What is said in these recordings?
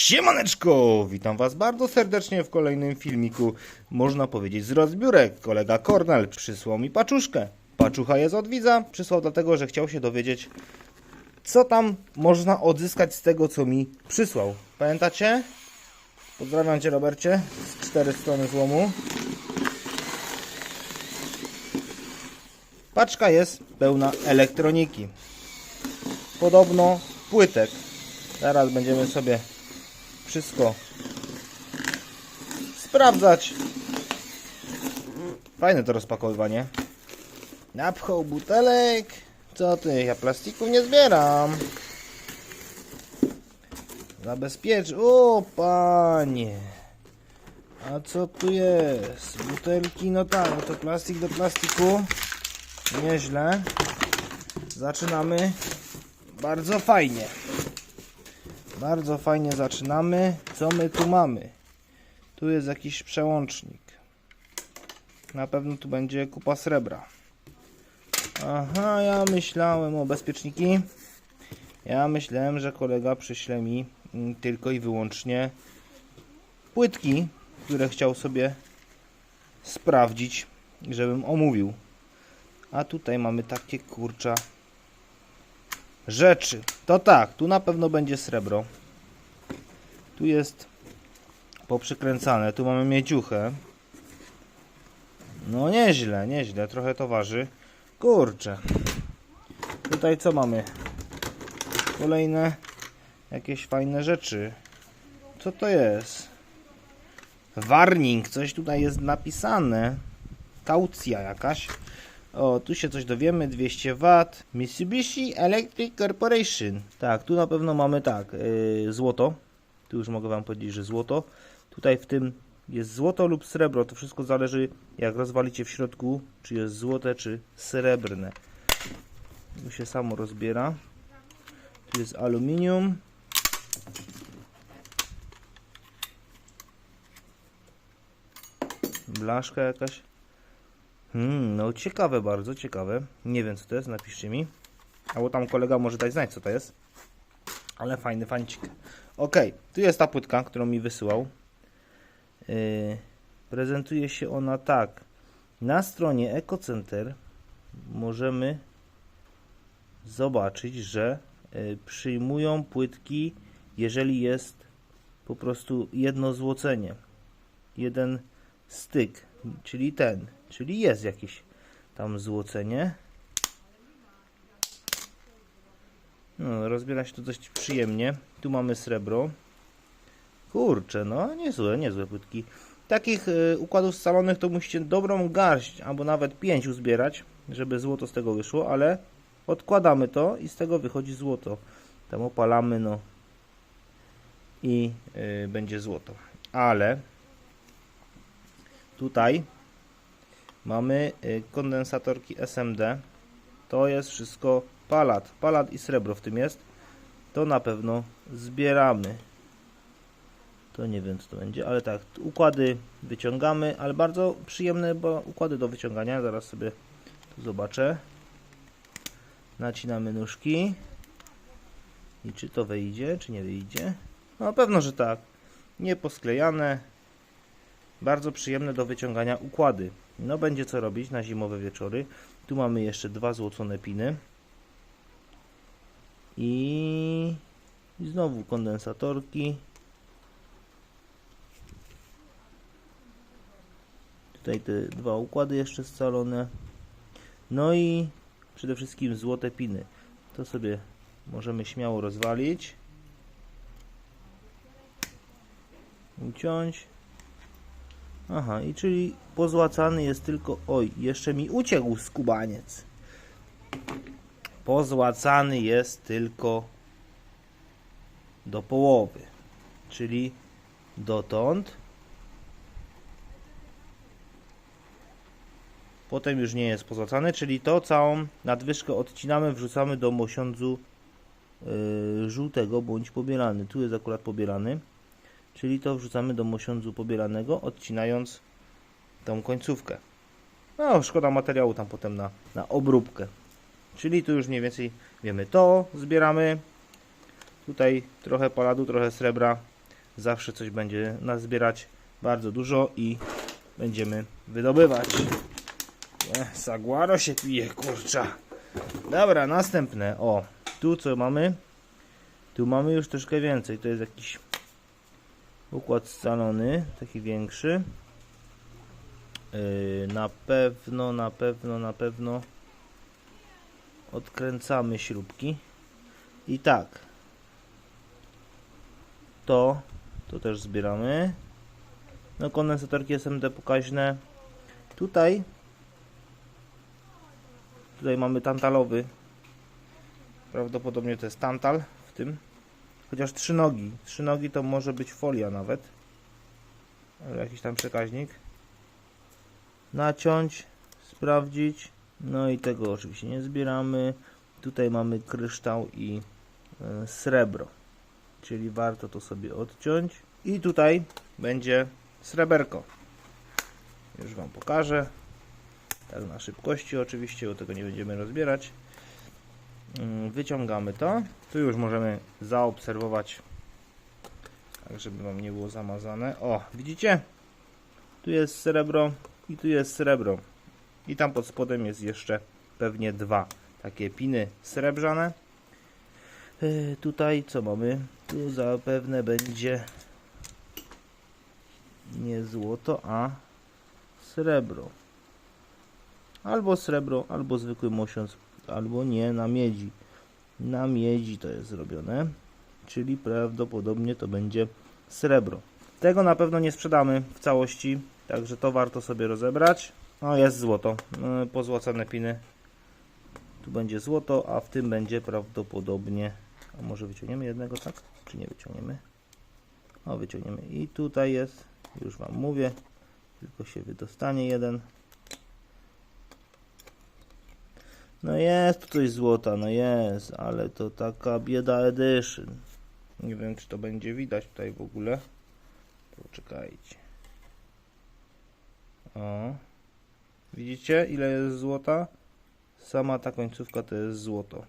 Siemaneczko! Witam Was bardzo serdecznie w kolejnym filmiku, można powiedzieć z rozbiórek. Kolega Kornel przysłał mi paczuszkę. Paczucha jest od widza, przysłał dlatego, że chciał się dowiedzieć, co tam można odzyskać z tego, co mi przysłał. Pamiętacie? Pozdrawiam Cię, Robercie, z cztery strony złomu. Paczka jest pełna elektroniki. Podobno płytek. Zaraz będziemy sobie wszystko sprawdzać. Fajne to rozpakowywanie. Napchał butelek. Co ty? Ja plastików nie zbieram. Zabezpiecz. O, panie. A co tu jest? Butelki, no tak, to plastik do plastiku. Nieźle. Zaczynamy bardzo fajnie. Bardzo fajnie zaczynamy. Co my tu mamy? Tu jest jakiś przełącznik. Na pewno tu będzie kupa srebra. Aha, ja myślałem o bezpieczniki. Ja myślałem, że kolega przyśle mi mm, tylko i wyłącznie płytki, które chciał sobie sprawdzić, żebym omówił. A tutaj mamy takie kurcza rzeczy. To tak, tu na pewno będzie srebro. Tu jest poprzykręcane. Tu mamy miedziuchę. No nieźle, nieźle. Trochę to waży. Kurczę. Tutaj co mamy? Kolejne jakieś fajne rzeczy. Co to jest? Warning. Coś tutaj jest napisane. Kaucja jakaś. O, tu się coś dowiemy, 200 W. Mitsubishi Electric Corporation. Tak, tu na pewno mamy tak, yy, złoto. Tu już mogę Wam powiedzieć, że złoto. Tutaj w tym jest złoto lub srebro. To wszystko zależy, jak rozwalicie w środku, czy jest złote, czy srebrne. Tu się samo rozbiera. Tu jest aluminium. Blaszka jakaś. Hmm, no ciekawe bardzo, ciekawe. Nie wiem co to jest, napiszcie mi. Albo tam kolega może dać znać co to jest. Ale fajny fancik. Ok, tu jest ta płytka, którą mi wysyłał. Yy, prezentuje się ona tak. Na stronie EcoCenter możemy zobaczyć, że yy, przyjmują płytki, jeżeli jest po prostu jedno złocenie. Jeden styk, czyli ten. Czyli jest jakieś tam złocenie. No, rozbiera się to dość przyjemnie. Tu mamy srebro. Kurczę, no niezłe, niezłe płytki. Takich y, układów scalonych to musicie dobrą garść, albo nawet pięć uzbierać, żeby złoto z tego wyszło, ale odkładamy to i z tego wychodzi złoto. Tam opalamy, no i y, będzie złoto. Ale tutaj mamy y, kondensatorki SMD. To jest wszystko palat. Palat i srebro w tym jest. To na pewno zbieramy. To nie wiem co to będzie, ale tak, układy wyciągamy, ale bardzo przyjemne, bo układy do wyciągania. Zaraz sobie zobaczę. Nacinamy nóżki. I czy to wejdzie, czy nie wyjdzie? No pewno, że tak. Nie posklejane. Bardzo przyjemne do wyciągania układy. No będzie co robić na zimowe wieczory. Tu mamy jeszcze dwa złocone piny. I, I znowu kondensatorki. Tutaj te dwa układy jeszcze scalone. No i przede wszystkim złote piny. To sobie możemy śmiało rozwalić. Uciąć. Aha, i czyli pozłacany jest tylko... Oj, jeszcze mi uciekł skubaniec. Pozłacany jest tylko do połowy. Czyli dotąd. Potem już nie jest pozłacany, czyli to całą nadwyżkę odcinamy, wrzucamy do mosiądzu yy, żółtego bądź pobielany. Tu jest akurat pobielany. Czyli to wrzucamy do mosiądzu pobielanego, odcinając tą końcówkę. No, szkoda materiału tam potem na, na obróbkę. Czyli tu już mniej więcej wiemy. To zbieramy. Tutaj trochę paladu, trochę srebra. zawsze coś będzie nazbierać bardzo dużo i będziemy wydobywać. Nie, saguaro się pije, kurcza. Dobra, następne. O, tu co mamy? Tu mamy już troszkę więcej. To jest jakiś układ scalony, taki większy. Yy, na pewno, na pewno, na pewno odkręcamy śrubki. I tak. To, to też zbieramy. No kondensatorki SMD pokaźne. Tutaj Tutaj mamy tantalowy. Prawdopodobnie to jest tantal w tym. Chociaż trzy nogi. Trzy nogi to może być folia nawet. Jakiś tam przekaźnik. Naciąć, sprawdzić. No i tego oczywiście nie zbieramy. Tutaj mamy kryształ i e, srebro. Czyli warto to sobie odciąć. I tutaj będzie sreberko. Już Wam pokażę. Tak na szybkości oczywiście, bo tego nie będziemy rozbierać. Mm, Wyciągamy to. Tu już możemy zaobserwować, tak żeby Wam nie było zamazane. O, widzicie? Tu jest srebro i tu jest srebro. I tam pod spodem jest jeszcze pewnie dwa takie piny srebrzane. Yy, tutaj co mamy? Tu zapewne będzie nie złoto, a srebro. Albo srebro, albo zwykły mosiąc, albo nie, na miedzi. Na miedzi to jest zrobione, czyli prawdopodobnie to będzie srebro. Tego na pewno nie sprzedamy w całości, także to warto sobie rozebrać. No jest złoto, yy, pozłacane piny. Tu będzie złoto, a w tym będzie prawdopodobnie... A może wyciągniemy jednego, tak? Czy nie wyciągniemy? O, wyciągniemy. I tutaj jest, już Wam mówię, tylko się wydostanie jeden. No jest tu coś złota, no jest, ale to taka bieda edition. Nie wiem, czy to będzie widać tutaj w ogóle. Poczekajcie. O. Widzicie, ile jest złota? Sama ta końcówka to jest złoto.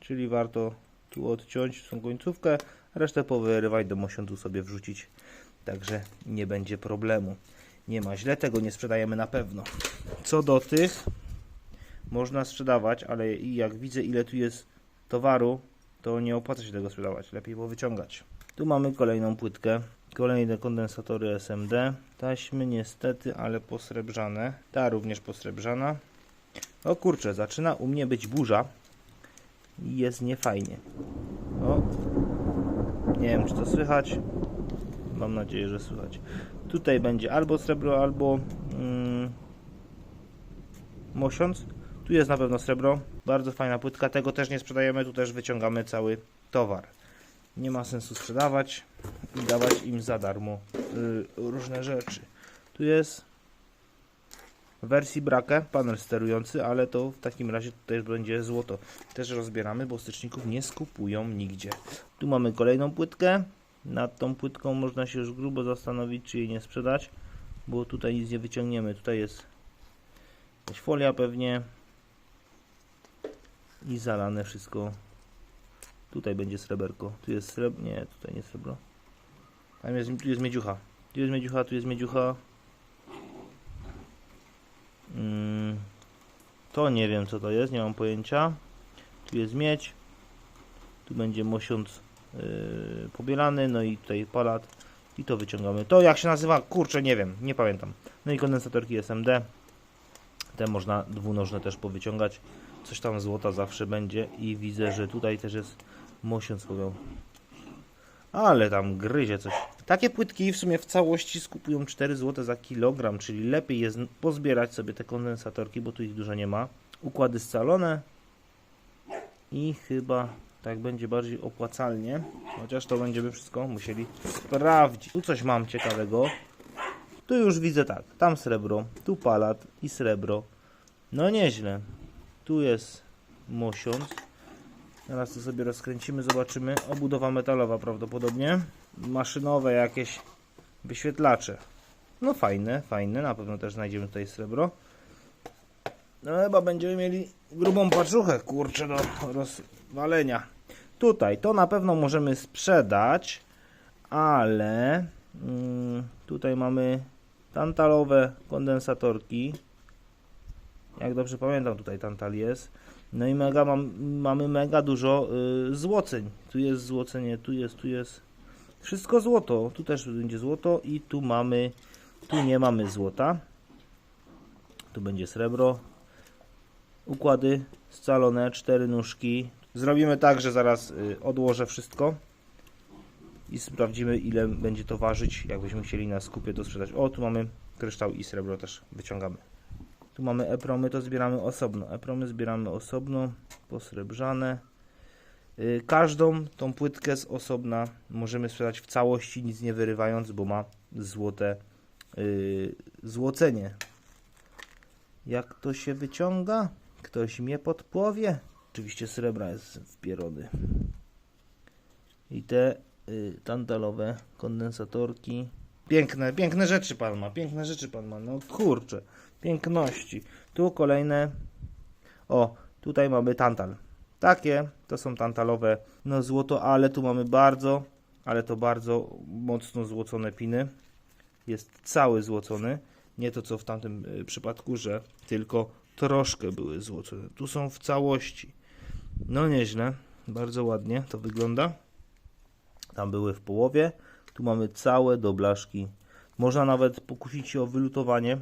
Czyli warto tu odciąć tą końcówkę, resztę powyrywać do mosiądu sobie wrzucić. Także nie będzie problemu. Nie ma źle, tego nie sprzedajemy na pewno. Co do tych, można sprzedawać, ale jak widzę ile tu jest towaru, to nie opłaca się tego sprzedawać, lepiej było wyciągać. Tu mamy kolejną płytkę, kolejne kondensatory SMD, taśmy niestety, ale posrebrzane, ta również posrebrzana. O kurczę, zaczyna u mnie być burza i jest niefajnie. O, nie wiem czy to słychać, mam nadzieję, że słychać. Tutaj będzie albo srebro, albo mm, mosiąc. Tu jest na pewno srebro. Bardzo fajna płytka. Tego też nie sprzedajemy. Tu też wyciągamy cały towar. Nie ma sensu sprzedawać i dawać im za darmo y, różne rzeczy. Tu jest w wersji brakę panel sterujący, ale to w takim razie też będzie złoto. Też rozbieramy, bo styczników nie skupują nigdzie. Tu mamy kolejną płytkę. Nad tą płytką można się już grubo zastanowić, czy jej nie sprzedać, bo tutaj nic nie wyciągniemy. Tutaj jest jakaś folia pewnie i zalane wszystko. Tutaj będzie sreberko. Tu jest srebro. Nie, tutaj nie srebro. Tam jest, tu jest miedziucha. Tu jest miedziucha, tu jest miedziucha. Mm, to nie wiem co to jest, nie mam pojęcia. Tu jest miedź. Tu będzie mosiąc yy, pobielany, no i tutaj palat. I to wyciągamy. To jak się nazywa? Kurczę, nie wiem, nie pamiętam. No i kondensatorki SMD. Te można dwunożne też powyciągać. Coś tam złota zawsze będzie. I widzę, że tutaj też jest mosiąc powiał. Ale tam gryzie coś. Takie płytki w sumie w całości skupują 4 zł za kilogram, czyli lepiej jest pozbierać sobie te kondensatorki, bo tu ich dużo nie ma. Układy scalone i chyba tak będzie bardziej opłacalnie. Chociaż to będziemy wszystko musieli sprawdzić. Tu coś mam ciekawego. Tu już widzę tak, tam srebro, tu palat i srebro. No nieźle. Tu jest mosiąc. Teraz to sobie rozkręcimy, zobaczymy. Obudowa metalowa prawdopodobnie. Maszynowe jakieś wyświetlacze. No fajne, fajne. Na pewno też znajdziemy tutaj srebro. No chyba będziemy mieli grubą paczuchę, kurczę, do rozwalenia. Tutaj to na pewno możemy sprzedać, ale mm, tutaj mamy tantalowe kondensatorki. Jak dobrze pamiętam, tutaj tantal jest. No i mega mam, mamy mega dużo y, złoceń. Tu jest złocenie, tu jest, tu jest. Wszystko złoto. Tu też będzie złoto i tu mamy, tu nie mamy złota. Tu będzie srebro. Układy scalone, cztery nóżki. Zrobimy tak, że zaraz y, odłożę wszystko i sprawdzimy ile będzie to ważyć, jakbyśmy chcieli na skupie to sprzedać. O, tu mamy kryształ i srebro też wyciągamy. Tu mamy epromy, to zbieramy osobno. Epromy zbieramy osobno, posrebrzane. Y, Każdą tą płytkę z osobna możemy sprzedać w całości, nic nie wyrywając, bo ma złote yy, złocenie. Jak to się wyciąga? Ktoś mnie podpowie? Oczywiście srebra jest wpierony. I te y, tantalowe kondensatorki. Piękne, piękne rzeczy pan ma, piękne rzeczy pan ma. No kurczę, piękności. Tu kolejne. O, tutaj mamy tantal. Takie to są tantalowe, no złoto, ale tu mamy bardzo, ale to bardzo mocno złocone piny. Jest cały złocony. Nie to co w tamtym y, przypadku, że tylko troszkę były złocone. Tu są w całości. No nieźle, bardzo ładnie to wygląda. Tam były w połowie. Tu mamy całe do blaszki. Można nawet pokusić się o wylutowanie,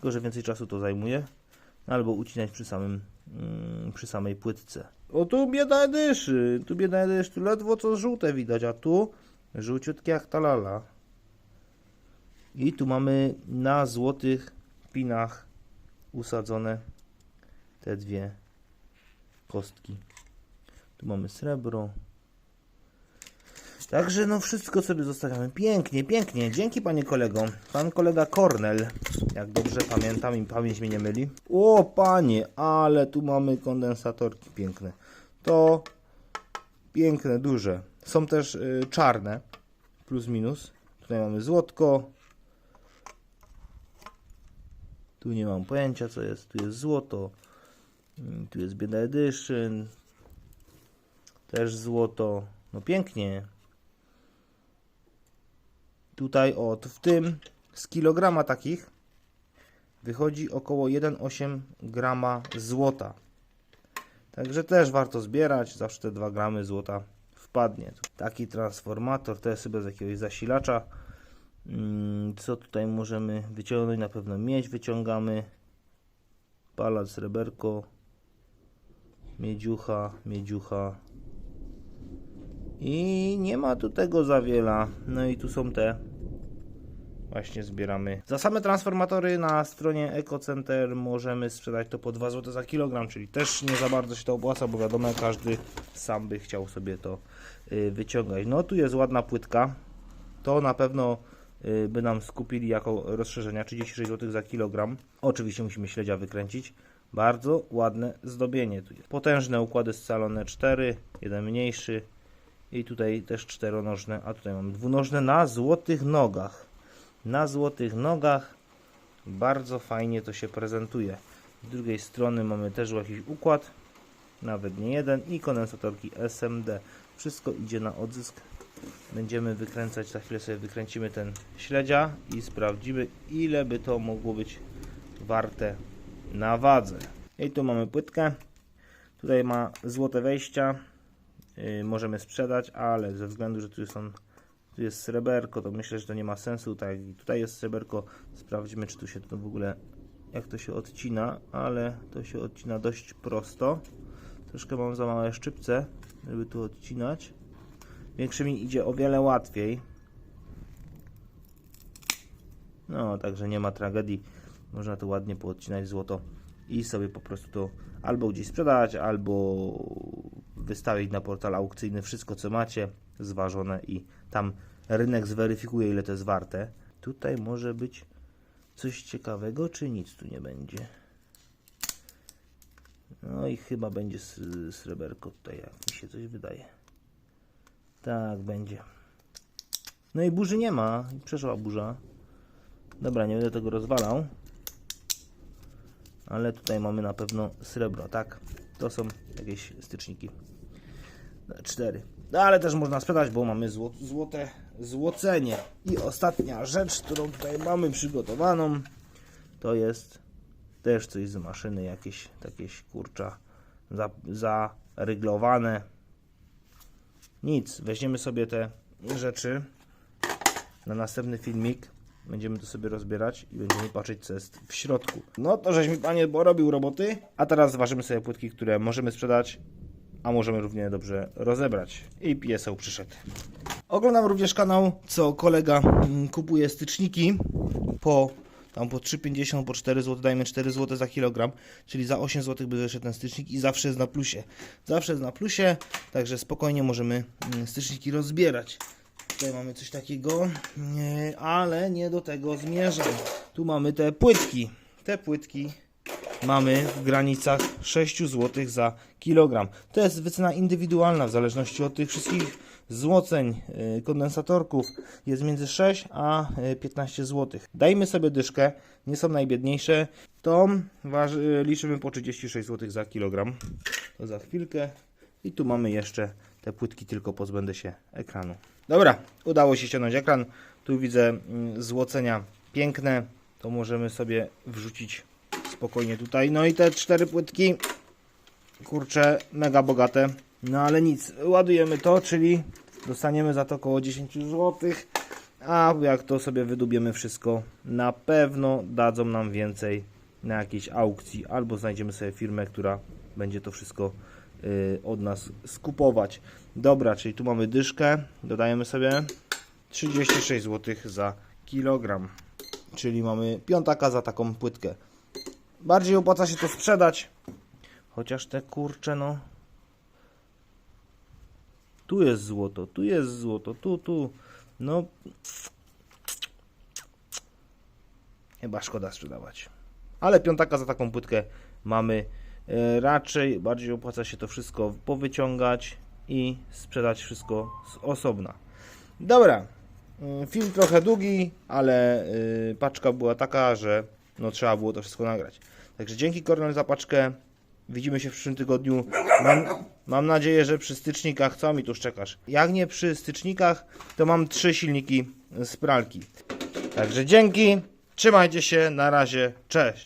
tylko że więcej czasu to zajmuje. Albo ucinać przy samym, mm, przy samej płytce. O tu bieda dyszy, tu bieda dyszy, tu ledwo co żółte widać, a tu żółciutkie jak talala. I tu mamy na złotych pinach usadzone te dwie kostki. Tu mamy srebro. Także no wszystko sobie zostawiamy. Pięknie, pięknie. Dzięki panie kolego. Pan kolega Kornel, jak dobrze pamiętam i pamięć mnie nie myli. O panie, ale tu mamy kondensatorki piękne. To piękne, duże. Są też y, czarne, plus minus. Tutaj mamy złotko. Tu nie mam pojęcia co jest. Tu jest złoto. Mm, Tu jest bieda edition. Też złoto. No pięknie. Tutaj od w tym z kilograma takich wychodzi około 1,8 grama złota. Także też warto zbierać, zawsze te 2 gramy złota wpadnie. Taki transformator, to jest chyba z jakiegoś zasilacza. Mm, Co tutaj możemy wyciągnąć? Na pewno miedź wyciągamy. Palać sreberko. Miedziucha, miedziucha. I nie ma tu tego za wiele. No i tu są te. Właśnie zbieramy. Za same transformatory na stronie EcoCenter możemy sprzedać to po 2 zł za kilogram, czyli też nie za bardzo się to opłaca, bo wiadomo, każdy sam by chciał sobie to y, wyciągać. No tu jest ładna płytka. To na pewno y, by nam skupili jako rozszerzenia 36 zł za kilogram. Oczywiście musimy śledzia wykręcić. Bardzo ładne zdobienie tu jest. Potężne układy scalone 4, jeden mniejszy, i tutaj też czteronożne, a tutaj mamy dwunożne na złotych nogach. Na złotych nogach bardzo fajnie to się prezentuje. Z drugiej strony mamy też jakiś układ, nawet nie jeden i kondensatorki SMD. Wszystko idzie na odzysk. Będziemy wykręcać, za chwilę sobie wykręcimy ten śledzia i sprawdzimy ile by to mogło być warte na wadze. I tu mamy płytkę. Tutaj ma złote wejścia. Yy, możemy sprzedać, ale ze względu, że tu są tu jest sreberko, to myślę, że to nie ma sensu. Tak, i tutaj jest sreberko. Sprawdzimy, czy tu się to w ogóle jak to się odcina, ale to się odcina dość prosto. Troszkę mam za małe szczypce, żeby tu odcinać. Większymi idzie o wiele łatwiej. No, także nie ma tragedii. Można to ładnie poodcinać złoto i sobie po prostu to albo gdzieś sprzedać, albo wystawić na portal aukcyjny wszystko co macie zważone i tam rynek zweryfikuje ile to jest warte. Tutaj może być coś ciekawego, czy nic tu nie będzie? No i chyba będzie sreberko tutaj, jak mi się coś wydaje. Tak, będzie. No i burzy nie ma. Przeszła burza. Dobra, nie będę tego rozwalał. Ale tutaj mamy na pewno srebro, tak? To są jakieś styczniki. Cztery. No, ale też można sprzedać, bo mamy zło, złote złocenie. I ostatnia rzecz, którą tutaj mamy przygotowaną, to jest też coś z maszyny, jakieś takieś kurcza za, zaryglowane. Nic, weźmiemy sobie te rzeczy na następny filmik. Będziemy to sobie rozbierać i będziemy patrzeć, co jest w środku. No to żeś mi panie robił roboty. A teraz zważymy sobie płytki, które możemy sprzedać, a możemy równie dobrze rozebrać. I pieseł przyszedł. Oglądam również kanał, co kolega mm, kupuje styczniki po tam po 3,50, po 4 zł, dajmy 4 zł za kilogram, czyli za 8 zł by wyszedł ten stycznik i zawsze jest na plusie. Zawsze jest na plusie, także spokojnie możemy mm, styczniki rozbierać. Tutaj mamy coś takiego, nie, ale nie do tego zmierzam. Tu mamy te płytki. Te płytki mamy w granicach 6 zł za kilogram. To jest wycena indywidualna w zależności od tych wszystkich złoceń, yy, kondensatorków. Jest między 6 a yy, 15 zł. Dajmy sobie dyszkę, nie są najbiedniejsze. To waży, liczymy po 36 zł za kilogram. To za chwilkę. I tu mamy jeszcze te płytki, tylko pozbędę się ekranu. Dobra, udało się ściągnąć ekran. Tu widzę mm, złocenia piękne. To możemy sobie wrzucić spokojnie tutaj. No i te cztery płytki, kurcze, mega bogate. No ale nic, ładujemy to, czyli dostaniemy za to około 10 zł. A jak to sobie wydubiemy wszystko, na pewno dadzą nam więcej na jakiejś aukcji, albo znajdziemy sobie firmę, która będzie to wszystko y, od nas skupować. Dobra, czyli tu mamy dyszkę, dodajemy sobie 36 zł za kilogram, czyli mamy piątaka za taką płytkę. Bardziej opłaca się to sprzedać, chociaż te kurcze no tu jest złoto, tu jest złoto, tu, tu. No. Chyba szkoda sprzedawać. Ale piątaka za taką płytkę mamy. E, raczej bardziej opłaca się to wszystko powyciągać i sprzedać wszystko z osobna. Dobra. Mm, Film trochę długi, ale y, paczka była taka, że no trzeba było to wszystko nagrać. Także dzięki Kornel za paczkę. Widzimy się w przyszłym tygodniu. Mam, mam nadzieję, że przy stycznikach, co mi tu szczekasz? Jak nie przy stycznikach, to mam trzy silniki z pralki. Także dzięki, trzymajcie się, na razie, cześć.